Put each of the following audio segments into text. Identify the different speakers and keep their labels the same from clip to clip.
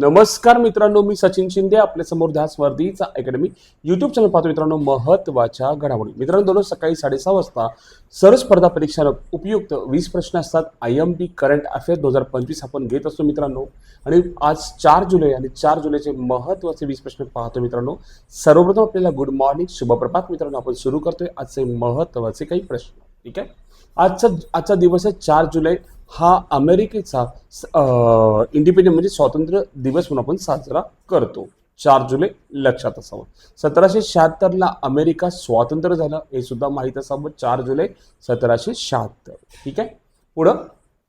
Speaker 1: नमस्कार मित्रांनो मी सचिन शिंदे आपल्यासमोर ध्यास वर्धीचा अकॅडमी युट्यूब चॅनल पाहतो मित्रांनो महत्त्वाच्या घडामोडी. मित्रांनो दररोज सकाळी साडेसहा वाजता सर्व स्पर्धा परीक्षा उपयुक्त वीस प्रश्न असतात. I M P current affairs दोन हजार पंचवीस आपण घेत असतो मित्रांनो. आणि आज चार जुलै आणि चार जुलैचे महत्त्वाचे वीस प्रश्न पाहतो मित्रांनो. सर्वप्रथम आपल्याला गुड मॉर्निंग शुभप्रभात मित्रांनो आपण सुरू करतोय. आजचे महत्त्वाचे काही प्रश्न. ठीक आहे? आजचा आजचा दिवस आहे चार जुलै. हा अमेरिकेचा इंडिपेंडंट म्हणजे स्वातंत्र्य दिवस म्हणून आपण साजरा करतो. चार जुलै लक्षात असावं. सतराशे शहात्तरला अमेरिका स्वातंत्र्य झालं. हे सुद्धा माहीत असावं. चार जुलै सतराशे शहात्तर. ठीक आहे? पुढं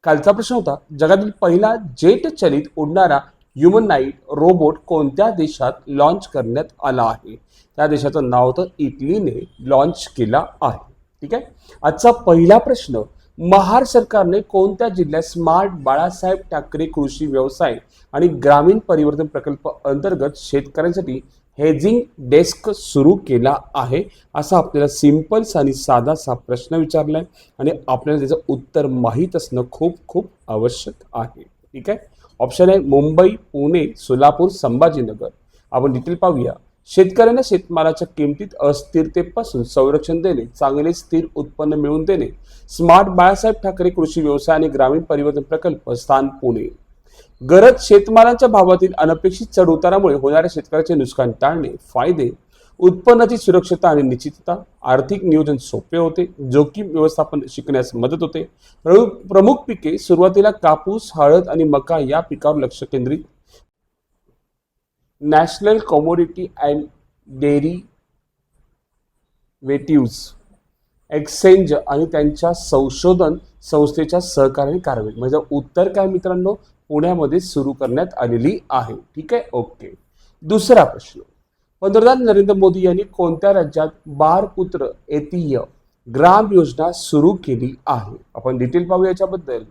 Speaker 1: कालचा प्रश्न होता. जगातील पहिला जेट चलित उडणारा ह्युमन नाईट रोबोट कोणत्या देशात लॉन्च करण्यात आला आहे? त्या देशाचं नाव तर इटलीने लॉन्च केला आहे. ठीक आहे? आजचा पहिला प्रश्न महार सरकारने कोणत्या जिल्ह्यात स्मार्ट बाळासाहेब ठाकरे कृषी व्यवसाय आणि ग्रामीण परिवर्तन प्रकल्प अंतर्गत शेतकऱ्यांसाठी हेजिंग डेस्क सुरू केला आहे? असा आपल्याला सिंपल आणि साधासा प्रश्न विचारलाय आणि आपल्याला त्याचं उत्तर माहीत असणं खूप खूप आवश्यक आहे. ठीक आहे? ऑप्शन आहे मुंबई पुणे सोलापूर संभाजीनगर. आपण डिटेल पाहूया. शेतकऱ्यांना शेतमालाच्या किमतीत अस्थिरतेपासून संरक्षण देणे चांगले स्थिर उत्पन्न मिळवून देणे स्मार्ट बाळासाहेब ठाकरे कृषी व्यवसाय आणि ग्रामीण परिवर्तन प्रकल्प स्थान पुणे. गरज शेतमालाच्या भावातील अनपेक्षित चढ उतारामुळे होणाऱ्या शेतकऱ्याचे नुकसान टाळणे फायदे उत्पन्नाची सुरक्षता आणि निश्चितता आर्थिक नियोजन सोपे होते जोखीम व्यवस्थापन शिकण्यास मदत होते. प्रमुख पिके सुरुवातीला कापूस हळद आणि मका या पिकावर लक्ष केंद्रित national commodity and derivatives exchange आणि त्यांच्या संशोधन संस्थेच्या सहकार्याने कारवाई. म्हणजे उत्तर काय मित्रांनो? पुण्यामध्ये सुरू करण्यात आलेली आहे. ठीक आहे? ओके. दुसरा प्रश्न. पंतप्रधान नरेंद्र मोदी यांनी कोणत्या राज्यात बारपुत्र एतीय ग्राम योजना सुरू केली आहे? आपण डिटेल पाहू याच्याबद्दल.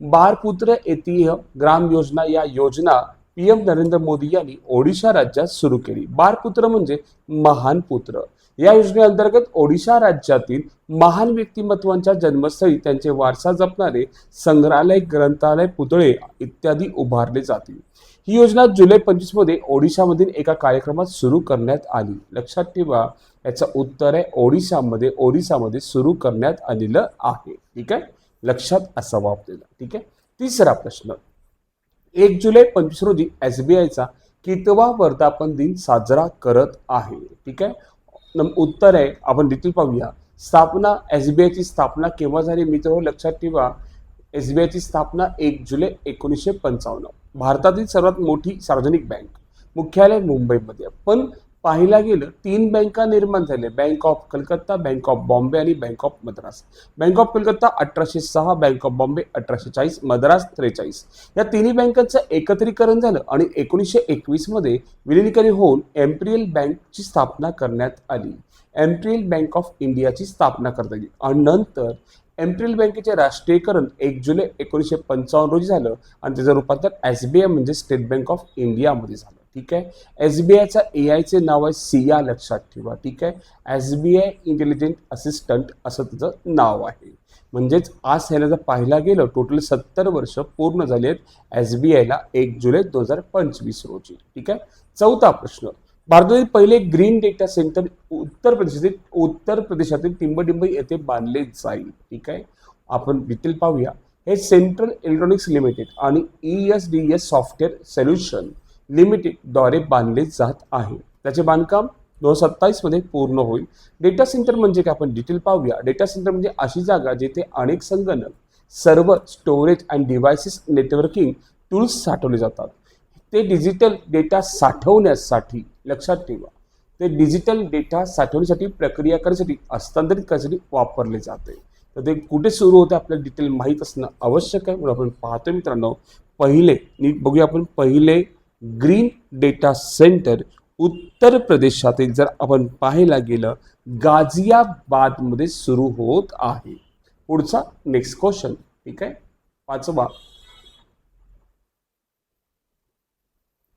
Speaker 1: बारपुत्र एतीय ग्राम योजना या योजना पीएम नरेंद्र मोदी यांनी ओडिशा राज्यात सुरू केली. बारपुत्र म्हणजे महान पुत्र. या योजनेअंतर्गत ओडिशा राज्यातील महान व्यक्तिमत्वांच्या जन्मस्थळी त्यांचे वारसा जपणारे संग्रहालय ग्रंथालय पुतळे इत्यादी उभारले जातील. ही योजना जुलै पंचवीसमध्ये ओडिशामधील एका कार्यक्रमात सुरू करण्यात आली. लक्षात ठेवा याचं उत्तर आहे ओडिशामध्ये ओडिशामध्ये सुरू करण्यात आलेलं आहे. ठीक आहे? लक्षात असावं आपल्याला. ठीक आहे? तिसरा प्रश्न. एक जुलै पंचवीस रोजी एस बी आयचा कितवा वर्धापन दिन साजरा करत आहे. ठीक आहे? नम- उत्तर आहे. आपण देखील पाहूया. स्थापना एस बी आयची स्थापना केव्हा झाली? मित्र लक्षात ठेवा. एस बी आयची स्थापना एक जुलै एकोणीसशे पंचावन्न. भारतातील सर्वात मोठी सार्वजनिक बँक मुख्यालय मुंबईमध्ये. पण पाहिला गेलं तीन बँका निर्माण झाल्या. Bank of Calcutta bank of Bombay आणि bank of Madras bank of Calcutta अठराशे सहा बँक ऑफ बॉम्बे अठराशे चाळीस मद्रास त्रेचाळीस. या तिन्ही बँकांचं एकत्रीकरण झालं आणि एकोणीसशे एकवीसमध्ये विलिनीकरण होऊन एम्प्रियल बँकची स्थापना करण्यात आली. एम्प्रियल बँक ऑफ इंडियाची स्थापना करण्यात आली. आणि नंतर एम्प्रियल बँकेचे राष्ट्रीयकरण एक जुलै एकोणीसशे पंचावन्न रोजी झालं आणि त्याचं रूपांतर एस बी आय म्हणजे स्टेट बँक ऑफ इंडियामध्ये झालं. ठीक आहे? एस बी आयचा ए आयचे नाव आहे सिया लक्षात ठेवा ठीक आहे? S B I intelligent assistant असं त्याचं नाव आहे. म्हणजेच आज ह्याला जर पाहायला गेलं टोटल सत्तर वर्ष पूर्ण झाली आहेत एस बी आयला एक जुलै दोन हजार पंचवीस रोजी ठीक आहे? चौथा प्रश्न. भारतातील पहिले ग्रीन डेटा सेंटर उत्तर प्रदेशातील उत्तर प्रदेशातील टिंबडिंब येथे बांधले जाईल ठीक आहे? आपण डिटेल पाहूया. हे सेंट्रल इलेक्ट्रॉनिक्स लिमिटेड आणि E S D S software solution लिमिटेडद्वारे बांधले जात आहे. त्याचे बांधकाम दोन हजार सत्तावीसमध्ये पूर्ण होईल. डेटा सेंटर म्हणजे काय? आपण डिटेल पाहूया. डेटा सेंटर म्हणजे अशी जागा जिथे अनेक संगणक सर्व storage and devices networking tools साठवले जातात. ते डिजिटल डेटा साठवण्यासाठी लक्षात ठेवा ते डिजिटल डेटा साठवण्यासाठी प्रक्रिया करण्यासाठी हस्तांतरित करण्यासाठी वापरले जाते. तर ते कुठे सुरू होते? आपल्याला डिटेल माहीत असणं आवश्यक आहे. म्हणून आपण पाहतो मित्रांनो पहिले नीट बघूया आपण पहिले ग्रीन डेटा सेंटर उत्तर प्रदेशातील जर आपण पाहायला गेलं गाझियाबादमध्ये सुरू होत आहे. पुढचा नेक्स्ट क्वेश्चन ठीक आहे? पाचवा.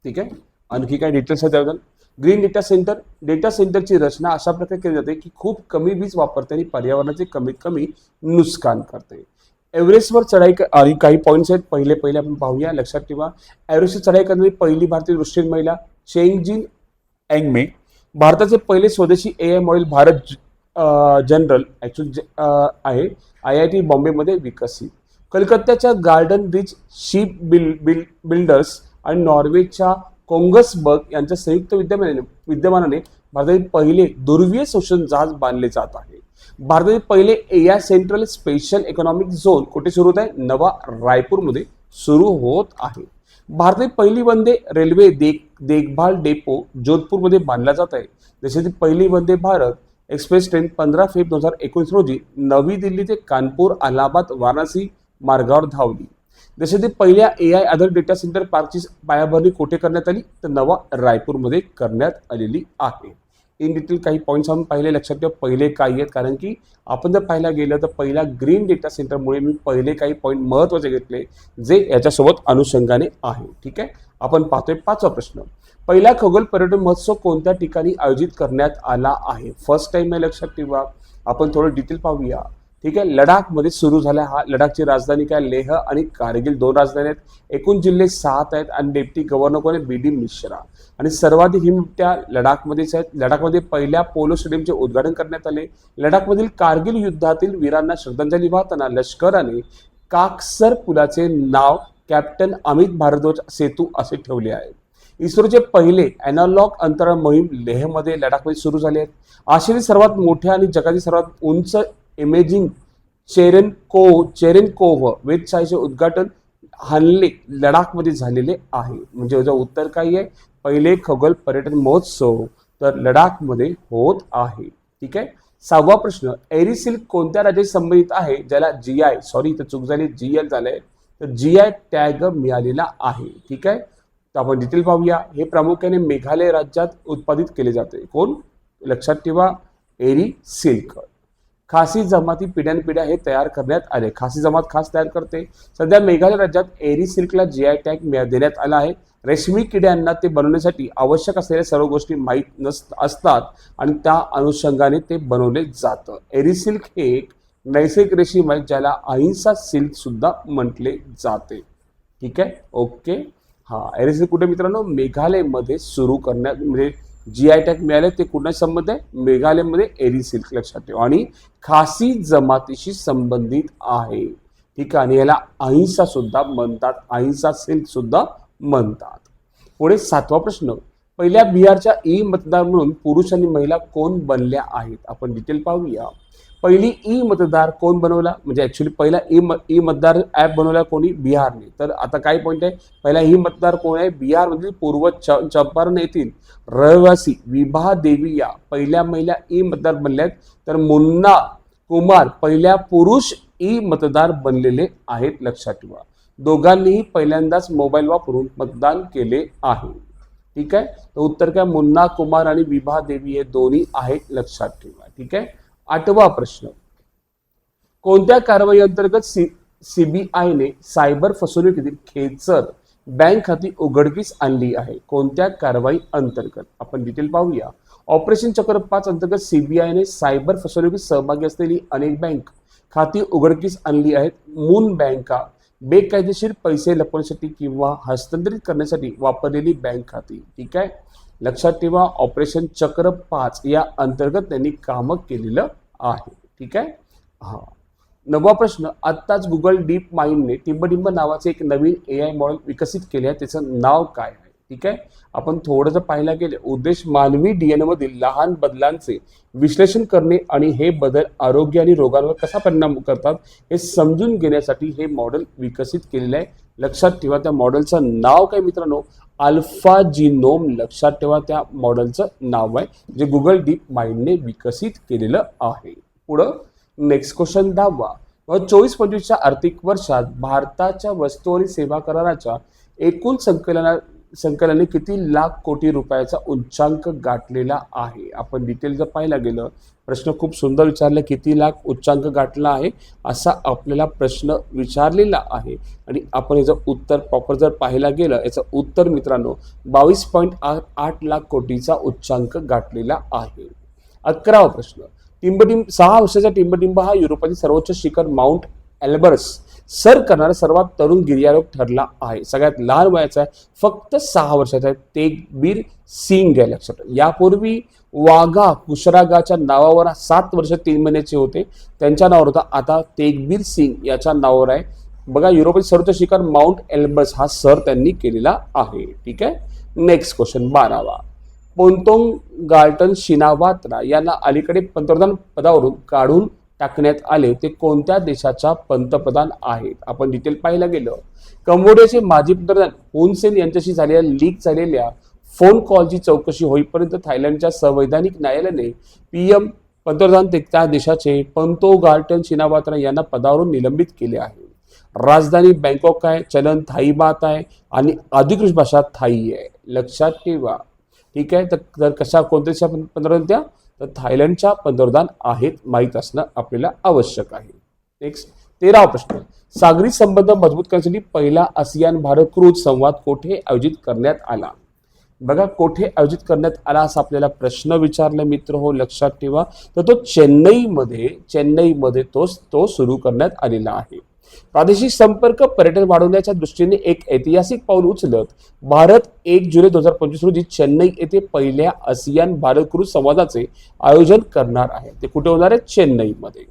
Speaker 1: ठीक आहे? आणखी काय डिटेल्स आहेत त्याबद्दल ग्रीन डेटा सेंटर डेटा सेंटरची रचना अशा प्रकारे केली जाते की खूप कमी वीज वापरते आणि पर्यावरणाचे कमीत कमी नुकसान करते. एव्हरेस्टवर चढाई आणि काही पॉईंट्स आहेत. पहिले पहिले आपण पाहूया. लक्षात ठेवा. एव्हरेस्टवर चढाई करणारी पहिली भारतीय दृष्टीन महिला चेंगजिन अँगमे भारताचे पहिले स्वदेशी ए आय मॉडेल भारत ज- जनरल ॲक्च्युली आहे. आय आय टी बॉम्बेमध्ये विकसित. कलकत्त्याच्या Garden Reach ship bill bill builders आणि नॉर्वेच्या कोंगसबर्ग यांच्या संयुक्त विद्यमानाने विद्यमानाने भारतातील पहिले दुर्वीय शोषण जहाज बांधले जात आहे. भारतातील पहिले AI central special economic zone कुठे सुरू होत आहे? नवा रायपूरमध्ये सुरू होत आहे. भारतातील पहिली वंदे रेल्वे देख देखभाल डेपो जोधपूरमध्ये बांधला जात आहे. देशातील पहिली वंदे भारत एक्सप्रेस ट्रेन पंधरा फेब दोन हजार एकोणीस रोजी नवी दिल्ली ते कानपूर अलाहाबाद वाराणसी मार्गावर धावली. देशातील पहिल्या ए आय आधारित डेटा सेंटर पार्कची पायाभरणी कोठे करण्यात आली? तर नवा रायपूरमध्ये करण्यात आलेली आहे. इन डिटेल काही पॉईंट्स आपण पाहिले लक्षात ठेवा पहिले काही आहेत. कारण की आपण जर पाहायला गेलं तर पहिला ग्रीन डेटा सेंटरमुळे मी पहिले काही पॉईंट महत्त्वाचे घेतले जे याच्यासोबत अनुषंगाने आहे. ठीक आहे? आपण पाहतोय पाचवा प्रश्न. पहिला खगोल पर्यटन महोत्सव कोणत्या ठिकाणी आयोजित करण्यात आला आहे? फर्स्ट टाइम आहे लक्षात ठेवा. आपण थोडं डिटेल पाहूया. ठीक आहे लडाखमध्ये सुरू झाला हा लडाखची राजधानी काय लेह आणि कारगिल दोन राजधानी आहेत. एकूण जिल्हे सात आहेत आणि डेप्टी गव्हर्नर कोण आहे बी डी मिश्रा. आणि सर्वाधिक हिमट्या लडाखमध्येच आहेत. लडाखमध्ये पहिल्या पोलो स्टेडियमचे उद्घाटन करण्यात आले. लडाखमधील कारगिल युद्धातील वीरांना श्रद्धांजली वाहताना लष्कराने काकसर पुलाचे नाव कॅप्टन अमित भारद्वाज सेतू असे ठेवले आहे. इस्रोचे पहिले अॅनालॉग अंतराळ मोहीम लेहमध्ये लडाखमध्ये सुरू झाले आहेत आशियातील सर्वात मोठ्या आणि जगातील सर्वात उंच इमेजिंग चेरेन को चेरेन कोव्ह वेधशाळेचे उद्घाटन हानले लडाखमध्ये झालेले आहे. म्हणजे याचं उत्तर काही आहे? पहिले खगोल पर्यटन महोत्सव तर लडाखमध्ये होत आहे. ठीक आहे? सहावा प्रश्न एरी सिल्क कोणत्या राज्याशी संबंधित आहे? ज्याला जी आय सॉरी इथं चूक झाली जी एल झालंय. तर जी आय टॅग मिळालेला आहे. ठीक आहे? तर आपण डिटेल पाहूया. हे प्रामुख्याने मेघालय राज्यात उत्पादित केले जाते. कोण? लक्षात ठेवा एरी सिल्क खासी जमाती पिढ्यानपिढ्या हे तयार करण्यात आले. खासी जमात खास तयार करते. सध्या मेघालय राज्यात एरी सिल्कला जी आय टॅग देण्यात आला आहे. रेशमी किड्यांना ते बनवण्यासाठी आवश्यक असलेल्या सर्व गोष्टी माहीत नस असतात आणि त्या अनुषंगाने ते बनवले जातं. एरी सिल्क हे एक नैसर्गिक रेशीम आहे ज्याला अहिंसा सिल्क सुद्धा म्हटले जाते. ठीक आहे? ओके. हा एरी सिल्क कुठे मित्रांनो? मेघालयमध्ये सुरू करण्यात म्हणजे जी आय टॅग मिळाले ते कुठल्या संबंध आहे? मेघालयमध्ये एरी सिल्क लक्षात ठेवा. आणि खासी जमातीशी संबंधित आहे. ठीक आहे? आणि याला अहिंसा सुद्धा म्हणतात. अहिंसा सिल्क सुद्धा म्हणतात. पुढे सातवा प्रश्न. पहिल्या बिहारच्या ई मतदार म्हणून पुरुष आणि महिला कोण बनल्या आहेत? आपण डिटेल पाहूया. पहिली ई मतदार कोण बनवला? म्हणजे ऍक्च्युली पहिला ई म ई मतदार ॲप बनवला कोणी? बिहारने. तर आता काय पॉईंट आहे? पहिला ई मतदार कोण आहे? बिहारमधील पूर्व च चंपारण येथील रहिवासी विभा देवी या पहिल्या महिला ई मतदार बनल्या आहेत तर मुन्ना कुमार पहिल्या पुरुष ई मतदार बनलेले आहेत लक्षात ठेवा. दोघांनीही पहिल्यांदाच मोबाईल वापरून मतदान केले आहे. ठीक आहे? तर उत्तर काय? मुन्ना कुमार आणि विभा देवी हे दोन्ही आहेत लक्षात ठेवा. ठीक आहे? आठवा प्रश्न. कोणत्या कारवाई अंतर्गत सी सीबीआयने सायबर फसवणुकीतील खेचर बँक खाती उघडकीस आणली आहे? कोणत्या कारवाई अंतर्गत आपण डिटेल पाहूया. ऑपरेशन चक्र पाच अंतर्गत सीबीआयने सायबर फसवणुकीत सहभागी असलेली अनेक बँक खाती उघडकीस आणली आहेत. मून बँका बेकायदेशीर पैसे लपवण्यासाठी किंवा हस्तांतरित करण्यासाठी वापरलेली बँक खाती. ठीक आहे? लक्षात ठेवा ऑपरेशन चक्र पाच या अंतर्गत त्यांनी कामं केलेलं आहे. ठीक आहे? हा. नववा प्रश्न आत्ताच गुगल डीप माइंडने टिंबडिंब नावाचे एक नवीन ए आय मॉडेल विकसित केले आहे. त्याचं नाव काय आहे? ठीक आहे? आपण थोडं जर पाहायला गेले उद्देश मानवी डीएनए मधील लहान बदलांचे विश्लेषण करणे आणि हे बदल आरोग्य आणि रोगांवर कसा परिणाम करतात हे समजून घेण्यासाठी हे मॉडेल विकसित केलेलं आहे. लक्षात ठेवा त्या मॉडेलचं नाव काय मित्रांनो? अल्फा जिनोम लक्षात ठेवा त्या मॉडेलचं नाव आहे जे गुगल डीप माइंडने विकसित केलेलं आहे. पुढं नेक्स्ट क्वेश्चन दहावा. व चोवीस पंचवीसच्या आर्थिक वर्षात भारताच्या वस्तू आणि सेवा कराराच्या एकूण संकलना संकलनाने किती लाख कोटी रुपयाचा उच्चांक गाठलेला आहे? आपण डिटेल जर पाहायला गेलं प्रश्न खूप सुंदर विचारला किती लाख उच्चांक गाठला आहे असा आपल्याला प्रश्न विचारलेला आहे. आणि आपण याचं उत्तर प्रॉपर जर पाहायला गेलं याचं उत्तर मित्रांनो बावीस पॉईंट आठ लाख कोटीचा उच्चांक गाठलेला आहे. अकरावा प्रश्न टिंबटिंब सहा वर्षाचा टिंबटिंब हा युरोपातील सर्वोच्च शिखर माउंट एल्बर्स सर करणारा सर्वात तरुण गिर्यारोहक ठरला आहे. सगळ्यात लहान वयाचा आहे. फक्त सहा वर्षाचा आहे. तेगबीर सिंग आहे लक्षात यापूर्वी वाघा कुशरागाच्या नावावर सात वर्ष तीन महिन्याचे होते. त्यांच्या नावावर होता. आता तेगबीर सिंग याच्या नावावर आहे. बघा युरोपीय सर्वोच्च शिखर माउंट एल्बर्स हा सर त्यांनी केलेला आहे. ठीक आहे? नेक्स्ट क्वेश्चन बारावा. पोंतोंग गाल्टन शिनावात्रा यांना अलीकडे पंतप्रधान पदावरून काढून टाकण्यात आले ते कोणत्या देशाच्या पंतप्रधान आहेत? आपण डिटेल पाहायला गेलं. कंबोडियाचे माजी पंतप्रधान हुन सेन यांच्याशी झालेल्या लीक झालेल्या फोन कॉलची चौकशी होईपर्यंत थायलंडच्या संवैधानिक न्यायालयाने पीएम पंतप्रधान ते त्या देशाचे पंतो गार्टन शिनावात्रा यांना पदावरून निलंबित केले आहे. राजधानी बँकॉक आहे चलन थाई बात आहे आणि अधिकृत भाषा थाई आहे. लक्षात ठेवा. ठीक आहे? तर कशा कोणत्या पंतप्रधान त्या? तर थायलंडच्या पंतप्रधान आहेत माहीत असणं आपल्याला आवश्यक आहे. नेक्स्ट तेरा प्रश्न. सागरी संबंध मजबूत करण्यासाठी पहिला आसियान भारत क्रूज संवाद कोठे आयोजित करण्यात आला? बघा कोठे आयोजित करण्यात आला असा आपल्याला प्रश्न विचारला मित्र हो लक्षात ठेवा. तर तो चेन्नईमध्ये चेन्नईमध्ये तो तो सुरू करण्यात आलेला आहे. प्रादेशिक संपर्क पर्यटन वाढवण्याच्या दृष्टीने एक ऐतिहासिक पाऊल उचलत भारत एक जुलै दोन हजार पंचवीस रोजी चेन्नई येथे पहिल्या आसियान भारत क्रूज संवादाचे आयोजन करणार आहे. ते कुठे होणार आहे? चेन्नईमध्ये.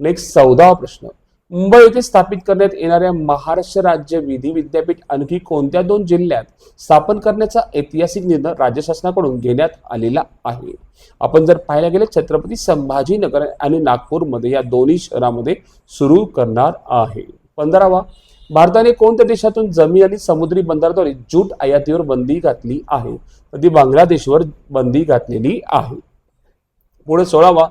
Speaker 1: नेक्स्ट चौदावा प्रश्न. मुंबई येथे स्थापित करण्यात येणाऱ्या महाराष्ट्र राज्य विधी विद्यापीठ आणखी कोणत्या दोन जिल्ह्यात स्थापन करण्याचा ऐतिहासिक निर्णय राज्य शासनाकडून घेण्यात आलेला आहे? आपण जर पाहायला गेलं छत्रपती संभाजीनगर आणि नागपूरमध्ये या दोन्ही शहरामध्ये सुरू करणार आहे. पंधरावा भारताने कोणत्या देशातून जमीन आणि समुद्री बंदराद्वारे जूट आयातीवर बंदी घातली आहे? तर ती बांगलादेशवर बंदी घातलेली आहे. पुढे सोळावा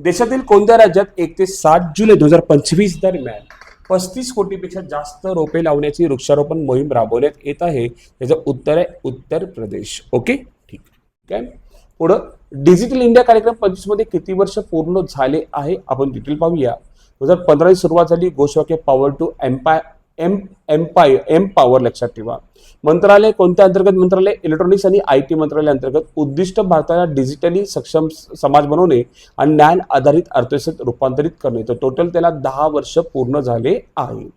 Speaker 1: देशातील कोणत्या राज्यात एक ते सात जुलै दोन हजार पंचवीस दरम्यान पस्तीस कोटीपेक्षा जास्त रोपे लावण्याची वृक्षारोपण मोहीम राबवण्यात येत आहे? त्याचं उत्तर आहे उत्तर प्रदेश. ओके? ठीक. ठीक आहे पुढं डिजिटल इंडिया कार्यक्रम पंचवीसमध्ये किती वर्ष पूर्ण झाले आहे? आपण डिटेल पाहूया. दोन हजार पंधराची सुरुवात झाली. घोषवाक्य power to empire M empire empower लक्षात ठेवा. मंत्रालय कोणत्या अंतर्गत मंत्रालय? इलेक्ट्रॉनिक्स आणि आय टी मंत्रालय अंतर्गत उद्दिष्ट भारताला डिजिटली सक्षम समाज बनवणे आणि ज्ञान आधारित अर्थव्यवस्थेत रूपांतरित करणे. तर टोटल त्याला दहा वर्ष पूर्ण झाले आहे.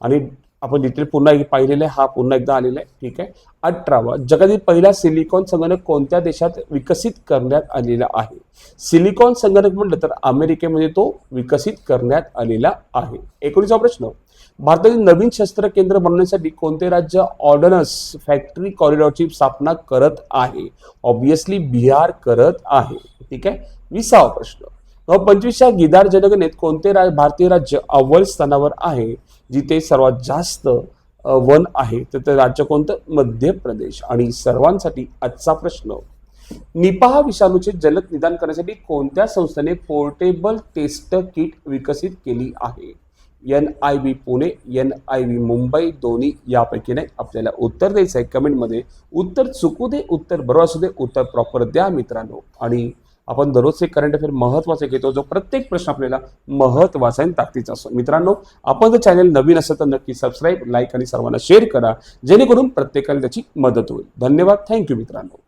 Speaker 1: आणि आपण डिटेल पुन्हा पाहिलेलं आहे. हा पुन्हा एकदा आलेला आहे. ठीक आहे? अठरावा जगातील पहिला सिलिकॉन संगणक कोणत्या देशात विकसित करण्यात आलेला आहे? सिलिकॉन संगणक म्हटलं तर अमेरिकेमध्ये तो विकसित करण्यात आलेला आहे. एकोणीसा प्रश्न भारतातील नवीन शस्त्र केंद्र बनवण्यासाठी कोणते राज्य ऑर्डनन्स फॅक्टरी कॉरिडॉरची स्थापना करत आहे? ऑब्विसली बिहार करत आहे. ठीक आहे? विसावा प्रश्न. पंचवीसच्या गिदार जनगणनेत कोणते राज भारतीय राज्य अव्वल स्थानावर आहे? जिथे सर्वात जास्त वन आहे तर ते राज्य कोणतं? मध्य प्रदेश. आणि सर्वांसाठी आजचा प्रश्न. निपाह विषाणूचे जलद निदान करण्यासाठी कोणत्या संस्थेने पोर्टेबल टेस्ट किट विकसित केली आहे? N I B Pune N I B Mumbai दोन्ही यापैकी नाही आपल्याला उत्तर द्यायचं आहे. कमेंटमध्ये उत्तर चुकू दे उत्तर बरोबर असू दे उत्तर प्रॉपर द्या मित्रांनो. आणि आपण दररोजचे करंट अफेअर महत्त्वाचे घेतो जो प्रत्येक प्रश्न आपल्याला महत्त्वाचा आणि ताकदीचा असतो. मित्रांनो आपण जर चॅनल नवीन असेल तर नक्की सबस्क्राईब लाईक आणि सर्वांना शेअर करा जेणेकरून प्रत्येकाला त्याची मदत होईल. धन्यवाद. थँक्यू मित्रांनो.